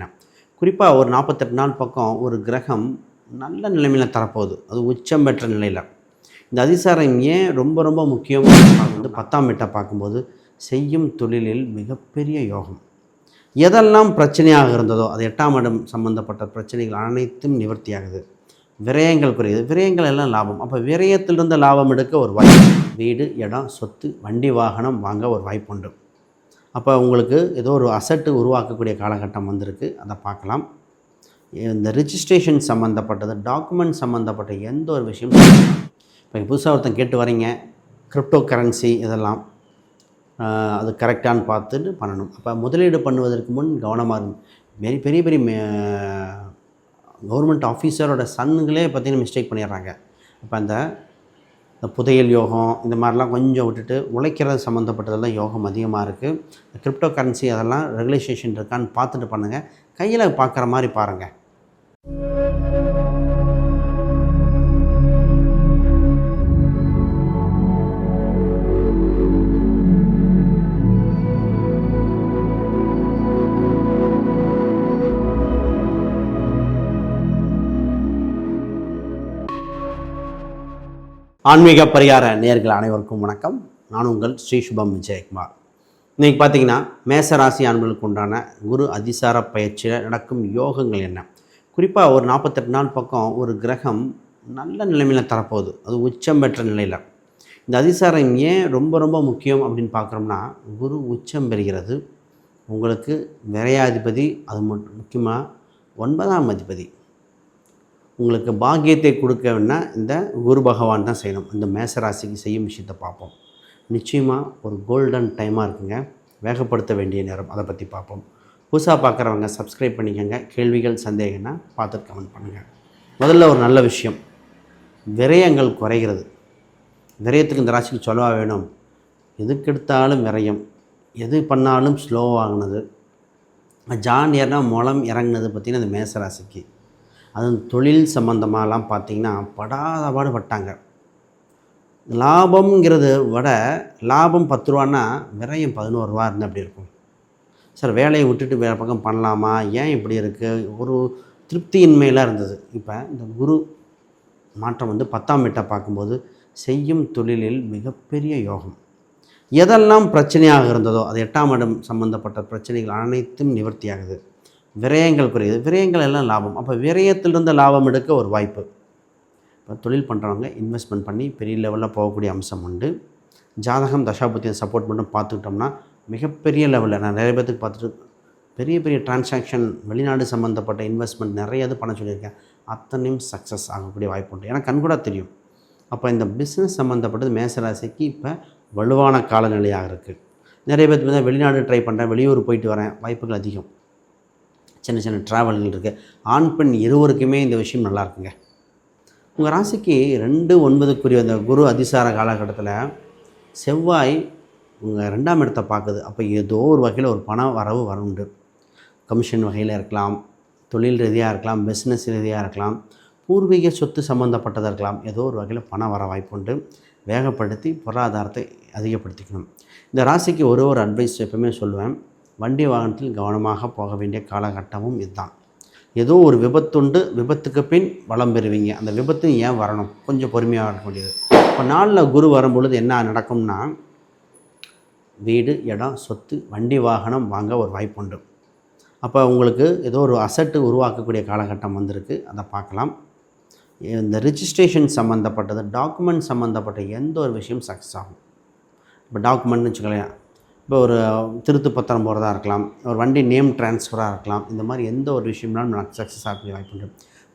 என்ன குறிப்பாக ஒரு நாற்பத்தெட்டு நாள் பக்கம் ஒரு கிரகம் நல்ல நிலைமையில் தரப்போகுது. அது உச்சம் பெற்ற நிலையில். இந்த அதிசாரம் ஏன் ரொம்ப ரொம்ப முக்கியமாக வந்து பத்தாம் வீட்டை பார்க்கும்போது செய்யும் தொழிலில் மிகப்பெரிய யோகம். எதெல்லாம் பிரச்சனையாக இருந்ததோ அது எட்டாம் இடம் சம்பந்தப்பட்ட பிரச்சனைகள் அனைத்தும் நிவர்த்தியாகுது. விரயங்கள் குறையுது விரயங்கள் எல்லாம் லாபம். அப்போ விரயத்திலிருந்து லாபம் எடுக்க ஒரு வாய்ப்பு. வீடு இடம் சொத்து வண்டி வாகனம் வாங்க ஒரு வாய்ப்பு உண்டு அப்போ உங்களுக்கு ஏதோ ஒரு அசட்டு உருவாக்கக்கூடிய காலகட்டம் வந்திருக்கு. அதை பார்க்கலாம். இந்த ரிஜிஸ்ட்ரேஷன் சம்மந்தப்பட்டது டாக்குமெண்ட் சம்மந்தப்பட்ட எந்த ஒரு விஷயம் இப்போ புதுசாக ஒருத்தன் கேட்டு வரீங்க. கிரிப்டோ கரன்சி இதெல்லாம் அது கரெக்டானு பார்த்துட்டு பண்ணணும். அப்போ முதலீடு பண்ணுவதற்கு முன் கவனமாக இருக்கும் பெரிய பெரிய பெரிய கவர்மெண்ட் ஆஃபீஸரோட சன்னுங்களே பார்த்தீங்கன்னா மிஸ்டேக் பண்ணிடுறாங்க. அப்போ அந்த இந்த புதையல் யோகம் இந்த மாதிரிலாம் கொஞ்சம் விட்டுட்டு உழைக்கிறது சம்மந்தப்பட்டதெல்லாம் யோகம் அதிகமாக இருக்குது கிரிப்டோ கரன்சி அதெல்லாம் ரெகுலேஷேஷன் இருக்கான்னு பார்த்துட்டு பண்ணுங்கள் கையில் பார்க்குற மாதிரி பாருங்கள் ஆன்மீக பரிகார நேர்கள் அனைவருக்கும் வணக்கம். நான் உங்கள் ஸ்ரீ சுபம் விஜயகுமார். இன்றைக்கி பார்த்தீங்கன்னா மேசராசி அன்பர்களுக்கு உண்டான குரு அதிசார பயிற்சியில் நடக்கும் யோகங்கள் என்ன? குறிப்பாக ஒரு நாற்பத்தெட்டு நாள் பக்கம் ஒரு கிரகம் நல்ல நிலைமையில் தரப்போகுது. அது உச்சம் பெற்ற நிலையில். இந்த அதிசாரம் ஏன் ரொம்ப ரொம்ப முக்கியம் அப்படின்னு பார்க்குறோம்னா குரு உச்சம் பெறுகிறது. உங்களுக்கு விரையாதிபதி அது மட்டும் முக்கியமாக ஒன்பதாம் அதிபதி. உங்களுக்கு பாக்கியத்தை கொடுக்க வேணா இந்த குரு பகவான் தான் செய்யணும். இந்த மேசராசிக்கு செய்யும் விஷயத்தை பார்ப்போம். நிச்சயமாக ஒரு கோல்டன் டைமாக இருக்குங்க. வேகப்படுத்த வேண்டிய நேரம். அதை பற்றி பார்ப்போம். புதுசாக பார்க்குறவங்க சப்ஸ்கிரைப் பண்ணிக்கோங்க. கேள்விகள் சந்தேகம்னா பார்த்துட்டு கமெண்ட் பண்ணுங்கள் முதல்ல ஒரு நல்ல விஷயம். விரயங்கள் குறைகிறது. விரயத்துக்கு இந்த ராசிக்கு சொல்லவா வேணும். எதுக்கெடுத்தாலும் விரயம். எது பண்ணாலும் ஸ்லோவாகினது ஜான் முளம் இறங்குனது பார்த்திங்கன்னா இந்த மேசராசிக்கு. அதுவும் தொழில் சம்மந்தமாகலாம் பார்த்திங்கன்னா படாத பாடுபட்டாங்க லாபம்ங்கிறது விட லாபம் பத்து ரூபான்னா விரயம் பதினோரு ரூபா இருந்தால் அப்படி இருக்கும்? சார் வேலையை விட்டுட்டு வேறு பக்கம் பண்ணலாமா? ஏன் இப்படி இருக்குது ஒரு திருப்தியின்மையெல்லாம் இருந்தது. இப்போ இந்த குரு மாற்றம் வந்து பத்தாம் வீட்டை பார்க்கும்போது செய்யும் தொழிலில் மிகப்பெரிய யோகம். எதெல்லாம் பிரச்சனையாக இருந்ததோ அது எட்டாம் இடம் சம்மந்தப்பட்ட பிரச்சனைகள் அனைத்தும் நிவர்த்தியாகுது. விரயங்கள் குறையுது விரயங்கள் எல்லாம் லாபம். அப்போ விரயத்திலிருந்து லாபம் எடுக்க ஒரு வாய்ப்பு. இப்போ தொழில் பண்ணுறவங்க இன்வெஸ்ட்மெண்ட் பண்ணி பெரிய லெவலில் போகக்கூடிய அம்சம் உண்டு. ஜாதகம் தசாபுத்தியம் சப்போர்ட் மட்டும் பார்த்துக்கிட்டோம்னா மிகப்பெரிய லெவலில் நான் நிறைய பேர்த்துக்கு பார்த்துட்டு பெரிய பெரிய டிரான்சாக்ஷன் வெளிநாடு சம்மந்தப்பட்ட இன்வெஸ்ட்மெண்ட் நிறைய இது பண்ண சொல்லியிருக்கேன். அத்தனையும் சக்ஸஸ் ஆகக்கூடிய வாய்ப்பு உண்டு. எனக்கு கண்கூட தெரியும். அப்போ இந்த பிஸ்னஸ் சம்மந்தப்பட்டது மேசராசிக்கு இப்போ வலுவான காலநிலையாக இருக்குது நிறைய பேர் வெளிநாடு ட்ரை பண்ணுறேன் வெளியூர் போயிட்டு வரேன் வாய்ப்புகள் அதிகம். சின்ன சின்ன ட்ராவல்கள் இருக்குது ஆண் பெண் இருவருக்குமே இந்த விஷயம் நல்லா இருக்குங்க. உங்கள் ராசிக்கு ரெண்டு ஒன்பதுக்குரிய அந்த குரு அதிசார காலகட்டத்தில் செவ்வாய் உங்கள் ரெண்டாம் இடத்தை பார்க்குது. அப்போ ஏதோ ஒரு வகையில் ஒரு பண வரவு வரவுண்டு கமிஷன் வகையில் இருக்கலாம் தொழில் ரீதியாக இருக்கலாம் பிஸ்னஸ் ரீதியாக இருக்கலாம் பூர்வீக சொத்து சம்மந்தப்பட்டதாக இருக்கலாம். ஏதோ ஒரு வகையில் பணம் வர வாய்ப்புண்டு வேகப்படுத்தி பொருளாதாரத்தை அதிகப்படுத்திக்கணும். இந்த ராசிக்கு ஒரு ஒரு அட்வைஸ் எப்பவுமே சொல்லுவேன். வண்டி வாகனத்தில் கவனமாக போக வேண்டிய காலகட்டமும் இதுதான். ஏதோ ஒரு விபத்துண்டு விபத்துக்கு பின் வளம் பெறுவீங்க. அந்த விபத்து ஏன் வரணும்? கொஞ்சம் பொறுமையாக இருக்க வேண்டியது. இப்போ நாளில் குரு வரும்பொழுது என்ன நடக்கும்னா வீடு இடம் சொத்து வண்டி வாகனம் வாங்க ஒரு வாய்ப்பு உண்டு அப்போ உங்களுக்கு ஏதோ ஒரு அசட்டு உருவாக்கக்கூடிய காலகட்டம் வந்திருக்கு. அதை பார்க்கலாம். இந்த ரிஜிஸ்ட்ரேஷன் சம்மந்தப்பட்டது டாக்குமெண்ட் சம்மந்தப்பட்ட எந்த ஒரு விஷயம் சக்ஸஸ் ஆகும்? இப்போ டாக்குமெண்ட்னு வச்சுக்கலாம் இப்போ ஒரு திருத்து பத்திரம் போகிறதா இருக்கலாம் ஒரு வண்டி நேம் ட்ரான்ஸ்ஃபராக இருக்கலாம் இந்த மாதிரி எந்த ஒரு விஷயம்னாலும் சக்ஸஸ் ஆகக்கூடிய வாய்ப்பு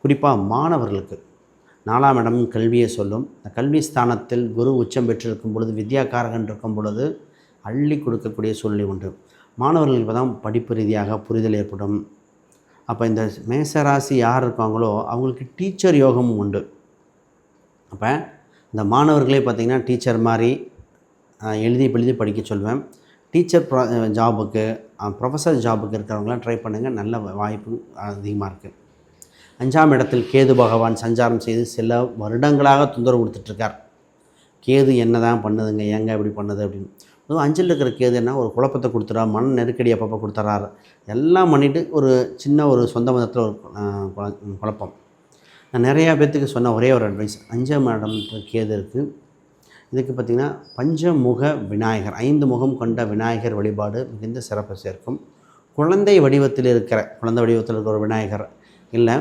குறிப்பாக மாணவர்களுக்கு நாலாம் இடம் கல்வியை சொல்லும். இந்த கல்வி ஸ்தானத்தில் குரு உச்சம் பெற்றிருக்கும் பொழுது வித்யாகாரகன் இருக்கும் பொழுது அள்ளி கொடுக்கக்கூடிய சூழ்நிலை உண்டு. மாணவர்களுக்கு இப்போ தான் படிப்பு ரீதியாக புரிதல் ஏற்படும். அப்போ இந்த மேசராசி யார் இருக்காங்களோ அவங்களுக்கு டீச்சர் யோகமும் உண்டு. அப்போ இந்த மாணவர்களே பார்த்திங்கன்னா டீச்சர் மாதிரி எழுதி எழுதி படிக்க சொல்வேன். டீச்சர் ப்ரா ஜாபுக்கு ப்ரொஃபஸர் ஜாபுக்கு இருக்கிறவங்களாம் ட்ரை பண்ணுங்கள் நல்ல வாய்ப்பு அதிகமாக இருக்குது அஞ்சாம் இடத்தில் கேது பகவான் சஞ்சாரம் செய்து சில வருடங்களாக தொந்தரவு கொடுத்துட்ருக்கார். கேது என்ன தான் பண்ணுதுங்க? ஏங்க இப்படி பண்ணுது அப்படின்னு. அதுவும் அஞ்சில் இருக்கிற என்ன? ஒரு குழப்பத்தை கொடுத்துறா மன நெருக்கடி அப்பப்போ கொடுத்துறாரு. எல்லாம் பண்ணிவிட்டு ஒரு சின்ன ஒரு சொந்த மதத்தில் ஒரு குழ- குழப்பம். நான் நிறையா பேர்த்துக்கு சொன்ன ஒரே ஒரு அட்வைஸ் அஞ்சாம் இடம் கேது இருக்குது இதுக்கு பார்த்திங்கன்னா பஞ்சமுக விநாயகர் ஐந்து முகம் கொண்ட விநாயகர் வழிபாடு மிகுந்த சிறப்பு சேர்க்கும். குழந்தை வடிவத்தில் இருக்கிற குழந்தை வடிவத்தில் இருக்கிற ஒரு விநாயகர் இல்லை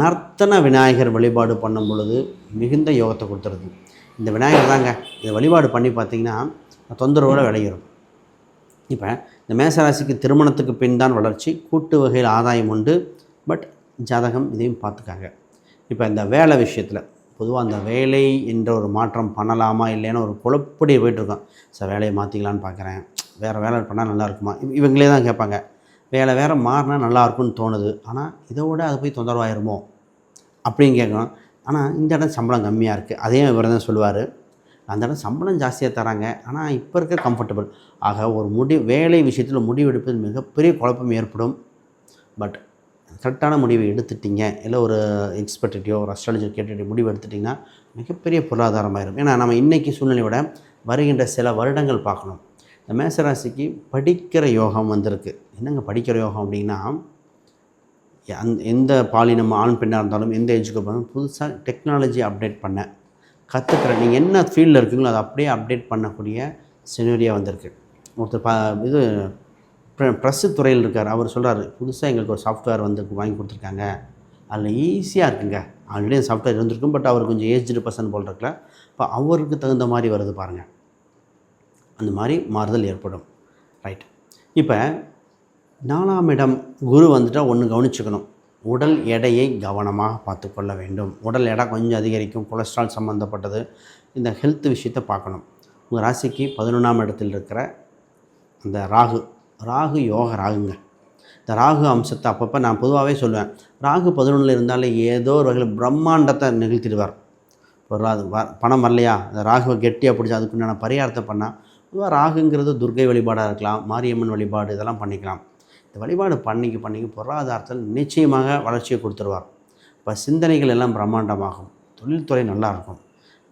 நர்த்தன விநாயகர் வழிபாடு பண்ணும் பொழுது மிகுந்த யோகத்தை கொடுத்துருது. இந்த விநாயகர் தாங்க இதை வழிபாடு பண்ணி பார்த்தீங்கன்னா தொந்தரவோடு விளையிடும் இப்போ இந்த மேசராசிக்கு திருமணத்துக்கு பின் தான் வளர்ச்சி கூட்டு வகையில் ஆதாயம் உண்டு பட் ஜாதகம் இதையும் பார்த்துக்காங்க. இப்போ இந்த வேலை விஷயத்தில் பொதுவாக அந்த வேலை என்ற ஒரு மாற்றம் பண்ணலாமா இல்லைன்னு ஒரு குழப்படியே போயிட்டுருக்கோம். சார் வேலையை மாற்றிக்கலான்னு பார்க்குறேன். வேறு வேலை பண்ணால் நல்லா இருக்குமா இவங்களே தான் கேட்பாங்க. வேலை வேறு மாறினா நல்லாயிருக்கும்னு தோணுது. ஆனால் இதை விட அது போய் தொந்தரவாயிருமோ? அப்படின்னு கேட்கணும். ஆனால் இந்த இடம் சம்பளம் கம்மியாக இருக்குது அதையும் இவர் தான் சொல்லுவார். அந்த இடம் சம்பளம் ஜாஸ்தியாக தராங்க. ஆனால் இப்போ இருக்க கம்ஃபர்டபுள் ஆக ஒரு முடி வேலை விஷயத்தில் முடிவெடுப்பது மிகப்பெரிய குழப்பம் ஏற்படும். பட் கரெக்டான முடிவை எடுத்துட்டீங்க இல்லை ஒரு எக்ஸ்பர்ட்டியோ ஒரு அஸ்ட்ராலஜர் கேட்டுட்டு முடிவு எடுத்துட்டிங்கன்னா மிகப்பெரிய பொருளாதாரமாயிரும். ஏன்னா நம்ம இன்றைக்கி சூழ்நிலையோட வருகின்ற சில வருடங்கள் பார்க்கணும். இந்த மேசராசிக்கு படிக்கிற யோகம் வந்திருக்கு. என்னங்க படிக்கிற யோகம் அப்படின்னா அந் எந்த பாலினம் ஆண் பெண்ணாக இருந்தாலும் எந்த ஏஜுக்கு போனாலும் புதுசாக டெக்னாலஜி அப்டேட் பண்ண கற்றுக்கிற நீங்கள் என்ன ஃபீல்டில் இருக்கீங்களோ அதை அப்படியே அப்டேட் பண்ணக்கூடிய சினரியா வந்திருக்கு. ஒருத்தர் ப இது ப்ரெஸ்ஸு துறையில் இருக்கார். அவர் சொல்கிறார் புதுசாக எங்களுக்கு ஒரு சாஃப்ட்வேர் வந்து வாங்கி கொடுத்துருக்காங்க. அதில் ஈஸியாக இருக்குங்க. ஆல்ரெடி அந்த சாஃப்ட்வேர் இருந்திருக்கும் பட் அவர் கொஞ்சம் ஏஜ்டு பர்சன் போல் இருக்கல. இப்போ அவருக்கு தகுந்த மாதிரி வருது பாருங்கள் அந்த மாதிரி மாறுதல் ஏற்படும். ரைட் இப்போ நாலாம் இடம் குரு வந்துட்டால் ஒன்று கவனிச்சுக்கணும். உடல் எடையை கவனமாக பார்த்துக்கொள்ள வேண்டும். உடல் எடை கொஞ்சம் அதிகரிக்கும். கொலஸ்ட்ரால் சம்மந்தப்பட்டது இந்த ஹெல்த் விஷயத்தை பார்க்கணும். உங்கள் ராசிக்கு பதினொன்றாம் இடத்தில் இருக்கிற அந்த ராகு ராகு யோக ராகுங்க. இந்த ராகு அம்சத்தை அப்பப்போ நான் பொதுவாகவே சொல்லுவேன். ராகு பதினொன்றில் இருந்தாலே ஏதோ ஒரு வகையில் பிரம்மாண்டத்தை நிகழ்த்திடுவார். ஒரு அது வ பணம் வரலையா? அந்த ராகுவை கெட்டியாக பிடிச்சி அதுக்குண்டான பரிகாரத்தை பண்ணால் பொதுவாக ராகுங்கிறது துர்க்கை வழிபாடாக இருக்கலாம் மாரியம்மன் வழிபாடு இதெல்லாம் பண்ணிக்கலாம். இந்த வழிபாடு பண்ணிக்க பண்ணிக்கு பொருளாதாரத்தில் நிச்சயமாக வளர்ச்சியை கொடுத்துருவார். இப்போ சிந்தனைகள் எல்லாம் பிரம்மாண்டமாகும். தொழில்துறை நல்லாயிருக்கும்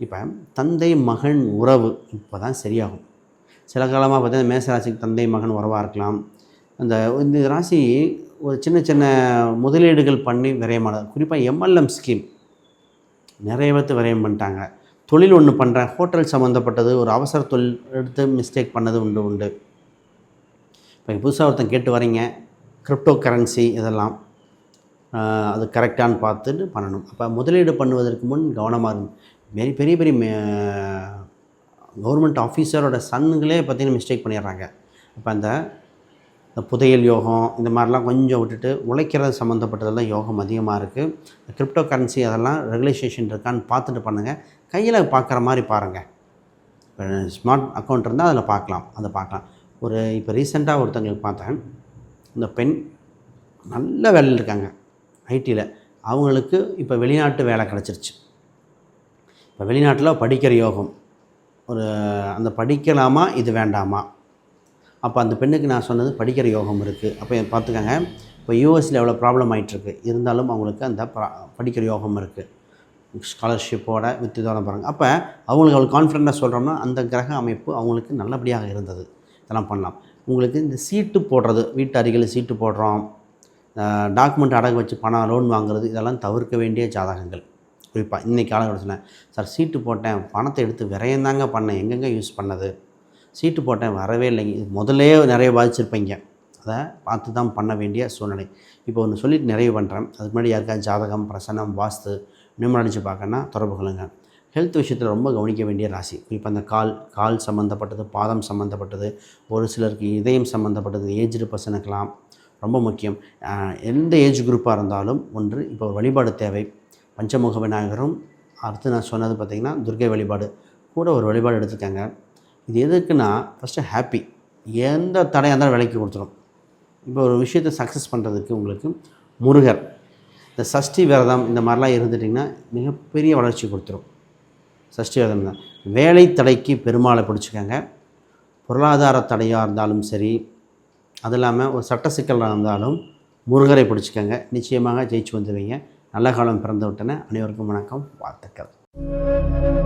இப்போ தந்தை மகன் உறவு இப்போ தான் சரியாகும். சில காலமாக பார்த்தீங்கன்னா மேசராசிக்கு தந்தை மகன் உறவாக இருக்கலாம். அந்த இந்த ராசி ஒரு சின்ன சின்ன முதலீடுகள் பண்ணி விரயமானது குறிப்பாக எம்எல்எம் ஸ்கீம் நிறைய பேர்த்து விரயம் பண்ணிட்டாங்க. தொழில் ஒன்று பண்ணுறேன் ஹோட்டல் சம்மந்தப்பட்டது ஒரு அவசர தொழில் எடுத்து மிஸ்டேக் பண்ணது உண்டு உண்டு. இப்போ புதுசாக ஒருத்தன் கேட்டு வரீங்க. கிரிப்டோ கரன்சி இதெல்லாம் அது கரெக்டானு பார்த்துட்டு பண்ணணும். அப்போ முதலீடு பண்ணுவதற்கு முன் கவனமாக இருக்கும் பெரிய பெரிய பெரிய கவர்மெண்ட் ஆஃபீஸரோட சன்னுங்களே பார்த்தீங்கன்னா மிஸ்டேக் பண்ணிடுறாங்க. இப்போ அந்த இந்த புதையல் யோகம் இந்த மாதிரிலாம் கொஞ்சம் விட்டுட்டு உழைக்கிறது சம்மந்தப்பட்டதெல்லாம் யோகம் அதிகமாக இருக்குது கிரிப்டோ கரன்சி அதெல்லாம் ரெகுலேஷேஷன் இருக்கான்னு பார்த்துட்டு பண்ணுங்கள் கையில் பார்க்குற மாதிரி பாருங்கள் இப்போ ஸ்மார்ட் அக்கௌண்ட் இருந்தால் அதில் பார்க்கலாம் அதை பார்க்கலாம். ஒரு இப்போ ரீசெண்டாக ஒருத்தங்களுக்கு பார்த்தேன். இந்த பெண் நல்ல வேலையில் இருக்காங்க ஐடியில் அவங்களுக்கு இப்போ வெளிநாட்டு வேலை கிடச்சிருச்சு. இப்போ வெளிநாட்டில் படிக்கிற யோகம். ஒரு அந்த படிக்கலாமா இது வேண்டாமா? அப்போ அந்த பெண்ணுக்கு நான் சொன்னது படிக்கிற யோகம் இருக்குது அப்போ பார்த்துக்கங்க இப்போ யூஎஸில் எவ்வளோ ப்ராப்ளம் ஆகிட்டுருக்கு இருந்தாலும் அவங்களுக்கு அந்த ப்ரா- படிக்கிற யோகம் இருக்குது ஸ்காலர்ஷிப்போட வித்து தோற பாருங்க. அப்போ அவங்களுக்கு அவ்வளோ கான்ஃபிடண்ட்டாக சொல்கிறோம்னா அந்த கிரக அமைப்பு அவங்களுக்கு நல்லபடியாக இருந்தது. இதெல்லாம் பண்ணலாம். உங்களுக்கு இந்த சீட்டு போடுறது வீட்டு அருகில் சீட்டு போடுறோம் டாக்குமெண்ட் அடகு வச்சு பணம் லோன் வாங்குறது இதெல்லாம் தவிர்க்க வேண்டிய ஜாதகங்கள். குறிப்பாக இன்றைக்கி காலகட்டத்தில் சார் சீட்டு போட்டேன் பணத்தை எடுத்து விரையந்தாங்க பண்ணேன். எங்கெங்கே யூஸ் பண்ணது? சீட்டு போட்டேன் வரவே இல்லைங்க. இது முதலே நிறைய பாதிச்சிருப்பீங்க. அதை பார்த்து தான் பண்ண வேண்டிய சூழ்நிலை. இப்போ ஒன்று சொல்லிட்டு நிறைவு பண்ணுறேன் அதுக்கு முன்னாடி யாருக்காவது ஜாதகம் பிரசனம் வாஸ்து நிம்மடிச்சு பார்க்கணுன்னா தொடர்பு கொள்ளுங்க. ஹெல்த் விஷயத்தில் ரொம்ப கவனிக்க வேண்டிய ராசி. இப்போ அந்த கால் கால் சம்மந்தப்பட்டது பாதம் சம்மந்தப்பட்டது ஒரு சிலருக்கு இதயம் சம்மந்தப்பட்டது ஏஜ்டு பர்சனுக்கெல்லாம் ரொம்ப முக்கியம். எந்த ஏஜ் குரூப்பாக இருந்தாலும் ஒன்று இப்போ ஒரு வழிபாடு தேவை. பஞ்சமுக விநாயகரும் அடுத்து நான் சொன்னது பார்த்திங்கன்னா துர்கை வழிபாடு. கூட ஒரு வழிபாடு எடுத்துக்கங்க இது எதுக்குன்னா ஃபஸ்ட்டு ஹாப்பி எந்த தடையாக இருந்தாலும் விலைக்கு கொடுத்துரும். இப்போ ஒரு விஷயத்தை சக்ஸஸ் பண்ணுறதுக்கு உங்களுக்கு முருகர். இந்த சஷ்டி விரதம் இந்த மாதிரிலாம் இருந்துட்டிங்கன்னா மிகப்பெரிய வளர்ச்சி கொடுத்துரும். சஷ்டி விரதம் தான். வேலை தடைக்கு பெருமாளை பிடிச்சிக்கோங்க. பொருளாதார தடையாக இருந்தாலும் சரி அது இல்லாமல் ஒரு சட்ட சிக்கலாக இருந்தாலும் முருகரை பிடிச்சிக்கோங்க. நிச்சயமாக ஜெயிச்சு வந்துடுவீங்க நல்ல காலம் பிறந்து விட்டன அனைவருக்கும் வணக்கம். வாழ்த்துக்கள்.